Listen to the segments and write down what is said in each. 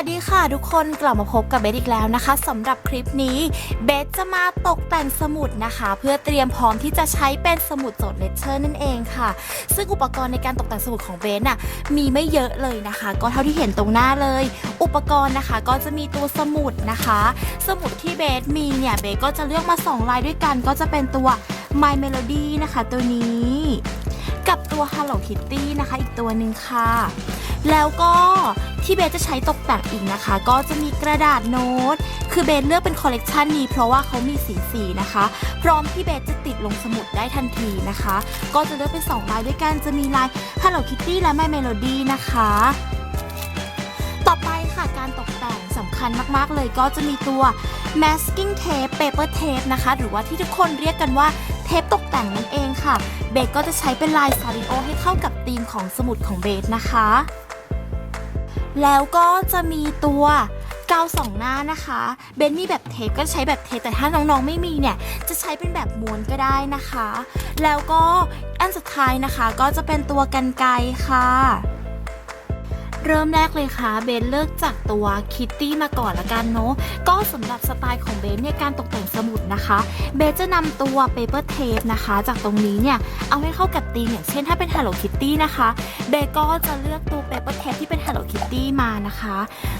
วัสดีค่ะทุกคนกลับมาพบกับเบสอีกแล้วนะคะสำหรับคลิปนี้เบสจะมาตกแต่งสมุดนะคะ เพื่อเตรียมพร้อมที่จะใช้เป็นสมุดจทย์เลคเชอร์นั่นเองค่ะ ซึ่งอุปกรณ์ในการตกแต่งสมุดของเบสน่ะมีไม่เยอะเลยนะคะ ก็เท่าที่เห็นตรงหน้าเลย อุปกรณ์นะคะก็จะมีตัวสมุดนะคะ สมุดที่เบสมีเนี่ยเบสก็จะเลือกมาสองลายด้วยกัน ก็จะเป็นตัว My Melody นะคะ ตัวนี้ กับตัว Hello Kitty นะคะ อีกตัวหนึ่งค่ะ แล้วก็ ที่เบสจะใช้ตกแต่งอีกนะคะ ก็จะมีกระดาษโน้ต คือเบสเลือกเป็นคอลเลกชันนี้เพราะว่าเขามีสีสีนะคะ พร้อมที่เบสจะติดลงสมุดได้ทันทีนะคะ ก็จะเลือกเป็น 2 ลายด้วยกัน จะมีลาย Hello Kitty และ My Melody นะคะ ต่อไปค่ะการตกแต่งสำคัญมากๆ เลยก็จะมีตัว masking tape paper tape นะคะ หรือว่าที่ทุกคนเรียกกันว่าเทปตกแต่งนั่นเองค่ะ เบสก็จะใช้เป็นลายซาริโอให้เข้ากับธีมของสมุดของเบสนะคะ แล้วก็จะมีตัวกาวสองหน้านะคะ เบนมีแบบเทปก็ใช้แบบเทปแต่ถ้าน้องๆไม่มีเนี่ย จะใช้เป็นแบบม้วนก็ได้นะคะ แล้วก็อันสุดท้ายนะคะ ก็จะเป็นตัวกันไกค่ะ เริ่มแรกเลยค่ะเบนเลือกจากตัวคิตตี้มาก่อนละกันเนาะก็สำหรับสไตล์ของเบนเนี่ยการตกแต่งสมุดนะคะ เบนจะนำตัวเปเปอร์เทปนะคะ จากตรงนี้เนี่ยเอาให้เข้ากับธีมอย่างเช่นถ้าเป็น Hello Kitty นะคะเบนก็จะเลือกตัวเปเปอร์เทปที่เป็น Hello Kitty มานะคะ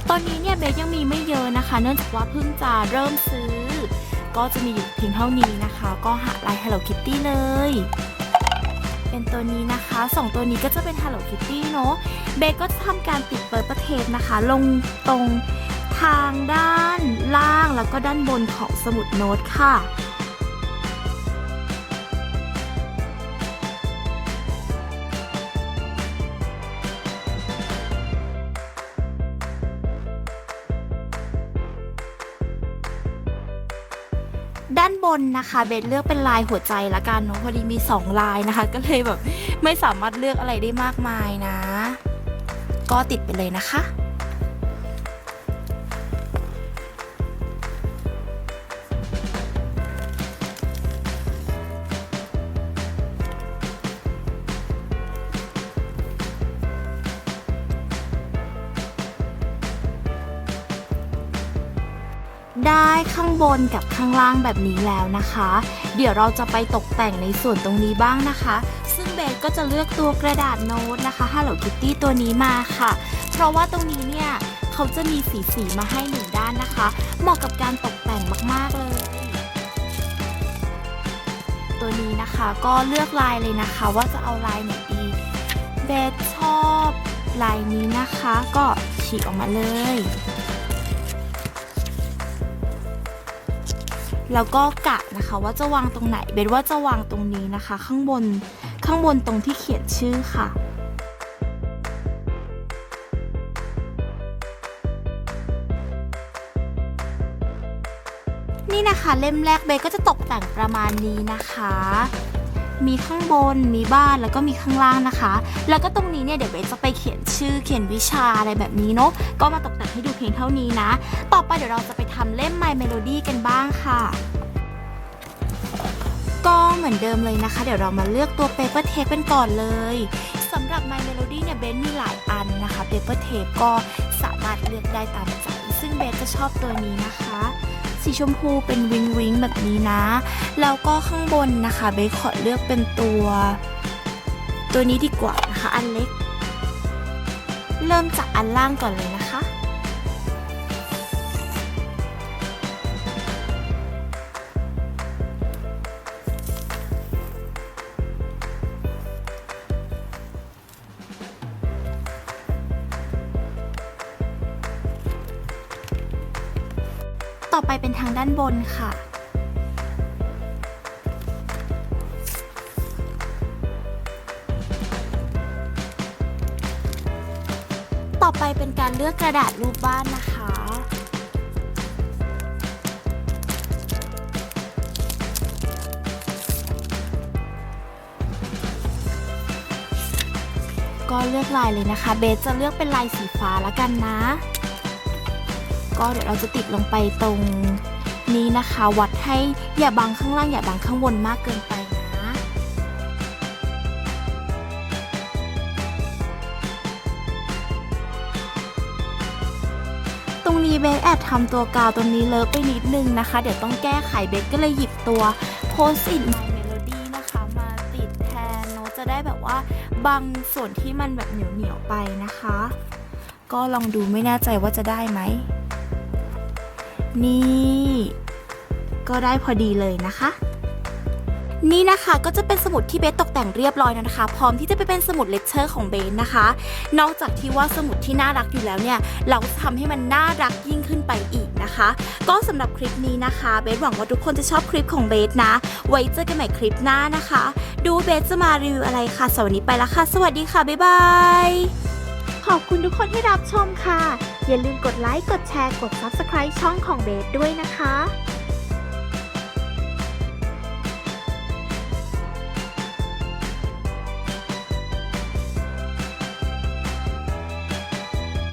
ตอนนี้เนี่ยเบนยังมีไม่เยอะนะคะ เนื่องจากว่าเพิ่งจะเริ่มซื้อ ก็จะมีอยู่เพียงเท่านี้นะคะ ก็หาลาย Hello Kitty เลย เป็นตัวนี้นะคะสองตัวนี้ก็จะเป็น Hello Kitty เนาะเบก็จะทำการติดเปิดประเทศนะคะ ลงตรงทางด้านล่างแล้วก็ด้านบนของสมุดโน้ตค่ะ ด้านบนนะคะเบสเลือกเป็นลายหัวใจละกันเนาะพอดีมี 2 ลายนะคะ ก็เลยแบบไม่สามารถเลือกอะไรได้มากมายนะ ก็ติดไปเลยนะคะ ได้ข้างบนกับข้างล่างแบบนี้แล้วนะคะ เดี๋ยวเราจะไปตกแต่งในส่วนตรงนี้บ้างนะคะ ซึ่งเบสก็จะเลือกตัวกระดาษโน้ตนะคะ Hello Kitty ตัวนี้มาค่ะ เพราะว่าตรงนี้เนี่ยเขาจะมีสีสีมาให้หนึ่งด้านนะคะ เหมาะกับการตกแต่งมาก ๆ เลย ตัวนี้นะคะก็เลือกลายเลยนะคะ ว่าจะเอาลายไหนดี เบสชอบลายนี้นะคะ ก็ฉีกออกมาเลย แล้วก็กะนะคะว่าจะวางตรงไหนเบนว่าจะวางตรงนี้นะคะ ข้างบนข้างบนตรงที่เขียนชื่อค่ะ นี่นะคะเล่มแรกเบสก็จะตกแต่งประมาณนี้นะคะ มีข้างบนมีบ้านแล้วก็มีข้างล่างนะคะ แล้วก็ตรงนี้เนี่ยเดี๋ยวเบสจะไปเขียนชื่อเขียนวิชาอะไรแบบนี้เนาะก็มาตกแต่งให้ดูเพียงเท่านี้นะ ต่อไปเดี๋ยวเราจะไปทำเล่ม My Melody กันบ้างค่ะก็เหมือนเดิมเลยนะคะ เดี๋ยวเรามาเลือกตัว Paper Tape กันก่อนเลยสำหรับ My Melody เนี่ยเบนมีหลายอันนะคะ Paper Tape ก็สามารถเลือกได้ตามใจซึ่งเบนจะชอบตัวนี้นะคะ สีชมพูเป็นวิงวิงแบบนี้นะ แล้วก็ข้างบนนะคะเบนขอเลือกเป็นตัว ตัวนี้ดีกว่านะคะอันเล็ก เริ่มจากอันล่างก่อนเลยนะคะ ต่อไปเป็นทางด้านบนค่ะ ต่อไปเป็นการเลือกกระดาษรูปบ้านนะคะก็เลือกลายเลยนะคะ เบสจะเลือกเป็นลายสีฟ้าแล้วกันนะ ก็เดี๋ยวเราจะติดลงไปตรงนี้นะคะ วัดให้อย่าบังข้างล่างอย่าบังข้างบนมากเกินไปนะตรงนี้เบสแอบทำตัวกาวตรงนี้เลอะไปนิดนึงนะคะ เดี๋ยวต้องแก้ไขเบสก็เลยหยิบตัวโพสิต My Melody นะคะมาติดแทนโนจะได้แบบว่าบางส่วนที่มันแบบเหนียวๆไปนะคะ ก็ลองดูไม่แน่ใจว่าจะได้ไหม นี่ ก็ได้พอดีเลยนะคะ นี่นะคะก็จะเป็นสมุดที่เบสตกแต่งเรียบร้อยแล้วนะคะ พร้อมที่จะไปเป็นสมุดเลคเชอร์ของเบสนะคะ นอกจากที่ว่าสมุดที่น่ารักอยู่แล้วเนี่ย เราจะทำให้มันน่ารักยิ่งขึ้นไปอีกนะคะ ก็สำหรับคลิปนี้นะคะเบสหวังว่าทุกคนจะชอบคลิปของเบสนะ ไว้เจอกันใหม่คลิปหน้านะคะ ดูเบสจะมารีวิวอะไรค่ะสวัสดีไปแล้วค่ะ สวัสดีค่ะบ๊ายบาย ขอบคุณทุกคนที่รับชมค่ะ อย่าลืมกดไลค์ กดแชร์ กด Subscribe ช่องของเบสด้วยนะคะ